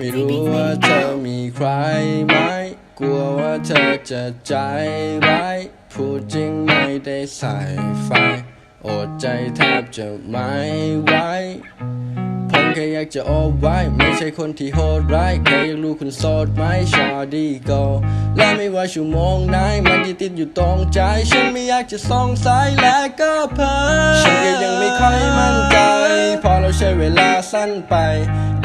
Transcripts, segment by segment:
ไม่รู้ว่าเธอมีใครไหม กลัวว่าเธอจะใจร้ายพูดจริงไม่ได้ใส่ไฟ อดใจแทบจะไม่ไหวผมแค่อยากจะโอบไว้ ไม่ใช่คนที่โหดร้ายแค่อยากรู้คุณโสดไหมชาดีก็และไม่ว่าชั่วโมงไหนมันจะติดอยู่ตรงใจ ฉันไม่อยากจะสงสัยและก็เพ้อฉันก็ยังไม่ค่อยมั่นใจ พอเราใช้เวลาสั้นไป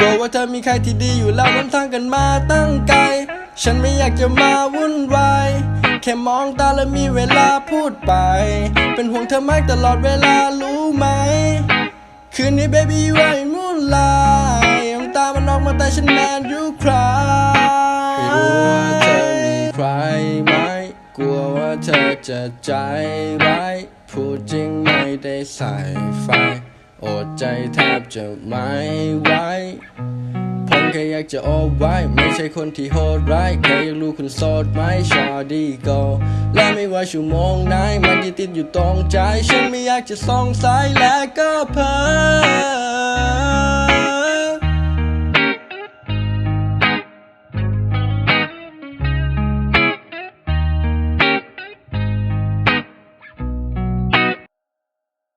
กลัวว่าเธอมีใครที่ดีอยู่แล้วน้ำทางกันมาตั้งไกล ฉันไม่อยากจะมาวุ่นวาย แค่มองตาแล้วมีเวลาพูดไป เป็นห่วงเธอมากตลอดเวลารู้ไหม คืนนี้ baby you are in moonlight น้ำตามันออกมาแต่ฉันแมนยูคราไม่รู้ว่าเธอมีใครไหม กลัวว่าเธอจะใจร้ายพูดจริงไม่ได้ใส่ไฟอดใจแทบจะไม่ไหว อยากจะโอบไว้ ไม่ใช่คนที่โหดร้ายใครอยากรู้คุณโสดไหมชอดีก็และไม่ว่าชั่วโมงไหนมันจะติดอยู่ตรงใจ ฉันไม่อยากจะสงสัยและก็เพ้อ